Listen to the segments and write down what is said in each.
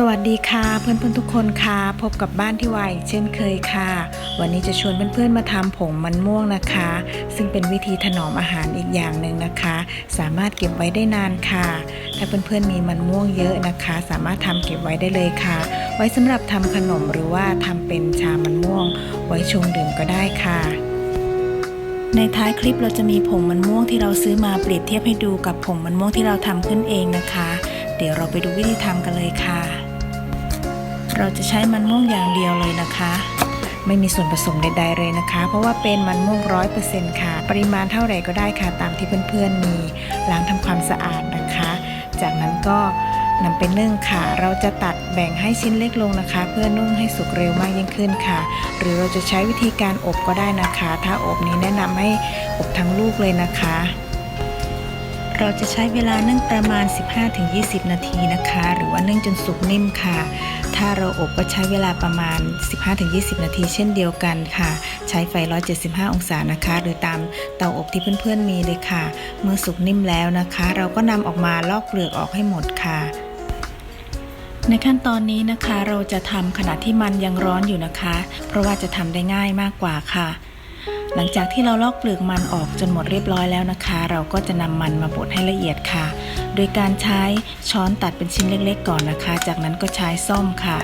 สวัสดีค่ะเพื่อนเพื่อนๆทุกคนค่ะพบกับบ้านที่วายเช่นเคยค่ะ วันนี้จะชวนเพื่อนๆมาทำผงมันม่วงนะคะ ซึ่งเป็นวิธีถนอมอาหารอีกอย่างหนึ่งนะคะ สามารถเก็บไว้ได้นานค่ะ ถ้าเพื่อนๆมีมันม่วงเยอะนะคะ สามารถทำเก็บไว้ได้เลยค่ะ ไว้สำหรับทำขนมหรือว่าทำเป็นชามันม่วง ไว้ชงดื่มก็ได้ค่ะในท้ายคลิปเราจะมีผงมันม่วงที่เราซื้อมาเปรียบเทียบให้ดูกับผงมันม่วงที่เราทำขึ้นเองนะคะ เดี๋ยวเราไปดูวิธีทำกันเลยค่ะ เราจะใช้มันม่วงอย่างเดียวเลยนะคะ ไม่มีส่วนผสมใดๆเลยนะคะ เพราะว่าเป็นมันม่วงร้อยเปอร์เซ็นต์ค่ะ ปริมาณเท่าไหร่ก็ได้ค่ะ ตามที่เพื่อนๆมีล้างทำความสะอาดนะคะ จากนั้นก็นำไปนึ่งค่ะ เราจะตัดแบ่งให้ชิ้นเล็กลงนะคะ เพื่อนุ่งให้สุกเร็วมากยิ่งขึ้นค่ะ หรือเราจะใช้วิธีการอบก็ได้นะคะ ถ้าอบนี้แนะนำให้อบทั้งลูกเลยนะคะ เราจะใช้เวลานึ่งประมาณ 15-20 นาทีนะคะ หรือว่านึ่งจนสุกนิ่มค่ะ ถ้าเราอบก็ใช้เวลาประมาณ 15-20 นาทีเช่นเดียวกันค่ะ ใช้ไฟ 175 องศานะคะ หรือตามเตาอบที่เพื่อนๆมีเลยค่ะ เมื่อสุกนิ่มแล้วนะคะ เราก็นำออกมาลอกเปลือกออกให้หมดค่ะในขั้นตอนนี้นะคะเราจะทำขณะที่มันยังร้อนอยู่นะคะ เพราะว่าจะทำได้ง่ายมากกว่าค่ะ หลังจากที่เราลอกเปลือกมันออกจนหมดเรียบร้อยแล้วนะคะ เราก็จะนำมันมาบดให้ละเอียดค่ะ โดยการใช้ช้อนตัดเป็นชิ้นเล็ก ๆ ก่อนนะคะ จากนั้นก็ใช้ซ่อมค่ะ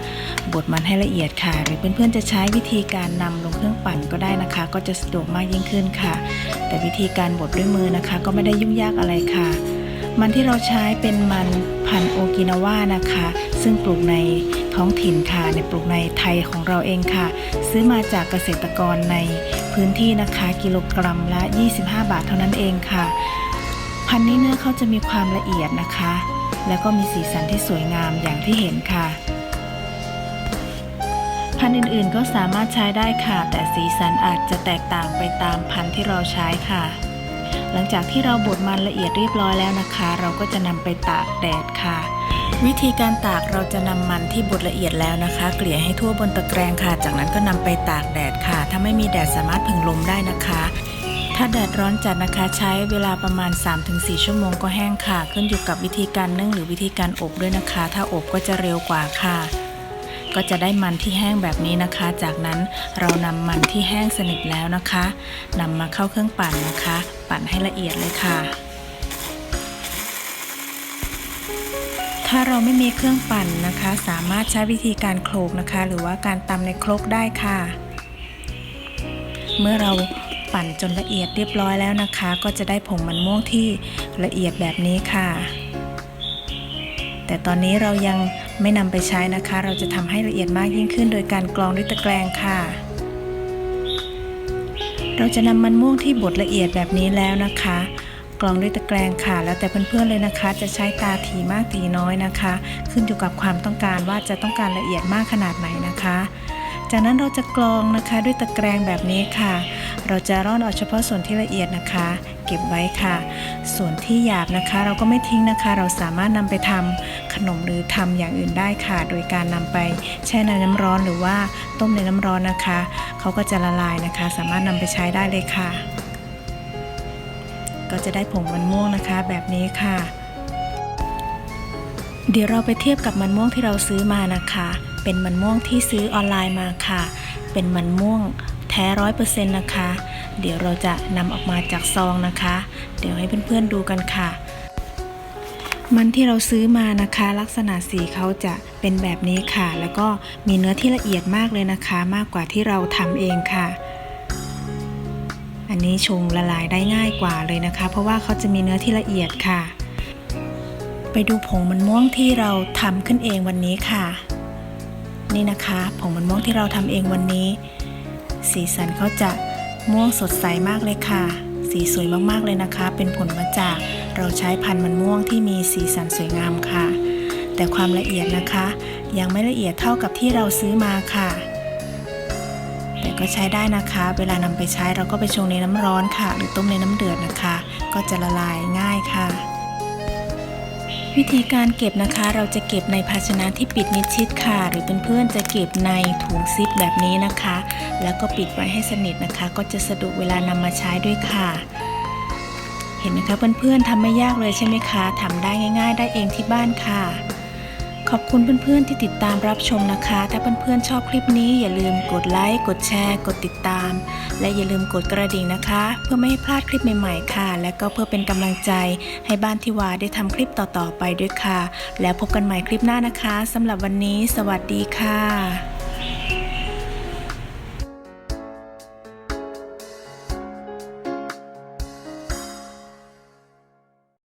บดมันให้ละเอียดค่ะ หรือเพื่อนๆจะใช้วิธีการนำลงเครื่องปั่นก็ได้นะคะ ก็จะสะดวกมากยิ่งขึ้นค่ะ แต่วิธีการบดด้วยมือนะคะ ก็ไม่ได้ยุ่งยากอะไรค่ะ มันที่เราใช้เป็นมันพันโอกินาว่านะคะ ซึ่งปลูกใน ท้องถิ่นค่ะในปลูกในไทยของเราเองค่ะ ซื้อมาจากเกษตรกรในพื้นที่นะคะกิโลกรัมละ 25 บาทเท่านั้นเองค่ะ พันธุ์นี้เนื้อเขาจะมีความละเอียดนะคะ แล้วก็มีสีสันที่สวยงามอย่างที่เห็นค่ะ พันธุ์อื่นๆก็สามารถใช้ได้ค่ะ แต่สีสันอาจจะแตกต่างไปตามพันธุ์ที่เราใช้ค่ะหลังจากที่เราบดมันละเอียดเรียบร้อยแล้วนะคะ เราก็จะนำไปตากแดดค่ะ วิธีการตากเราจะนำมันที่บดละเอียดแล้วนะคะ เกลี่ยให้ทั่วบนตะแกรงค่ะ จากนั้นก็นำไปตากแดดค่ะ ถ้าไม่มีแดดสามารถผึ่งลมได้นะคะ ถ้าแดดร้อนจัดนะคะ ใช้เวลาประมาณ 3-4 ชั่วโมงก็แห้งค่ะ ขึ้นอยู่กับวิธีการนึ่งหรือวิธีการอบด้วยนะคะ ถ้าอบก็จะเร็วกว่าค่ะ ก็จะได้มันที่แห้งแบบนี้นะคะ จากนั้นเรานำมันที่แห้งสนิทแล้วนะคะนำมาเข้าเครื่องปั่นนะคะ ปั่นให้ละเอียดเลยค่ะ ถ้าเราไม่มีเครื่องปั่นนะคะ สามารถใช้วิธีการโขลกนะคะ หรือว่าการตำในครกได้ค่ะ เมื่อเราปั่นจนละเอียดเรียบร้อยแล้วนะคะ ก็จะได้ผงมันม่วงที่ละเอียดแบบนี้ค่ะ แต่ตอนนี้เรายังไม่นำไปใช้นะคะ เราจะทำให้ละเอียดมากยิ่งขึ้น โดยการกรองด้วยตะแกรงค่ะ เราจะนำมันม่วงที่บดละเอียดแบบนี้แล้วนะคะ กรองด้วยตะแกรงค่ะ แล้วแต่เพื่อนๆเลยนะคะ จะใช้ตาถี่มากถีน้อยนะคะ ขึ้นอยู่กับความต้องการว่าจะต้องการละเอียดมากขนาดไหนนะคะ จากนั้นเราจะกรองนะคะด้วยตะแกรงแบบนี้ค่ะ เราจะร่อนออกเฉพาะส่วนที่ละเอียดนะคะ เก็บไว้ค่ะ ส่วนที่หยาบนะคะ เราก็ไม่ทิ้งนะคะ เราสามารถนำไปทำขนมหรือทำอย่างอื่นได้ค่ะ โดยการนำไปแช่ในน้ำร้อนหรือว่าต้มในน้ำร้อนนะคะเขาก็จะละลายนะคะ สามารถนำไปใช้ได้เลยค่ะ ก็จะได้ผงมันม่วงนะคะ แบบนี้ค่ะ เดี๋ยวเราไปเทียบกับมันม่วงที่เราซื้อมานะคะ เป็นมันม่วงที่ซื้อออนไลน์มาค่ะ เป็นมันม่วงแท้ร้อยเปอร์เซ็นต์นะคะ เดี๋ยวเราจะนำออกมาจากซองนะคะ เดี๋ยวให้เพื่อนๆดูกันค่ะ มันที่เราซื้อมานะคะ ลักษณะสีเขาจะเป็นแบบนี้ค่ะ แล้วก็มีเนื้อที่ละเอียดมากเลยนะคะ มากกว่าที่เราทำเองค่ะ อันนี้ชงละลายได้ง่ายกว่าเลยนะคะ เพราะว่าเขาจะมีเนื้อที่ละเอียดค่ะ ไปดูผงมันม่วงที่เราทำขึ้นเองวันนี้ค่ะ นี่นะคะผงมันม่วงที่เราทำเองวันนี้ สีสันเขาจะม่วงสดใสมากเลยค่ะ สีสวยมากๆเลยนะคะ เป็นผลมาจากเราใช้พันธุ์มันม่วงที่มีสีสันสวยงามค่ะ แต่ความละเอียดนะคะ ยังไม่ละเอียดเท่ากับที่เราซื้อมาค่ะ แต่ก็ใช้ได้นะคะ เวลานำไปใช้เราก็ไปชงในน้ำร้อนค่ะ หรือต้มในน้ำเดือดนะคะ ก็จะละลายง่ายค่ะ วิธีการเก็บนะคะ เราจะเก็บในภาชนะที่ปิดมิดชิดค่ะ หรือเพื่อนๆจะเก็บในถุงซิปแบบนี้นะคะ แล้วก็ปิดไว้ให้สนิทนะคะ ก็จะสะดวกเวลานำมาใช้ด้วยค่ะเห็นไหมคะเพื่อนๆทำไม่ยากเลยใช่ไหมคะทำได้ง่าย ๆ ได้เองที่บ้านค่ะ ขอบคุณเพื่อนๆที่ติดตามรับชมนะคะ ถ้าเพื่อนๆชอบคลิปนี้อย่าลืมกดไลค์ กดแชร์ กดติดตาม และอย่าลืมกดกระดิ่งนะคะ เพื่อไม่ให้พลาดคลิปใหม่ๆค่ะ และก็เพื่อเป็นกำลังใจ ให้บ้านทิวาได้ทำคลิปต่อๆไปด้วยค่ะ แล้วพบกันใหม่คลิปหน้านะคะสำหรับวันนี้ สวัสดีค่ะ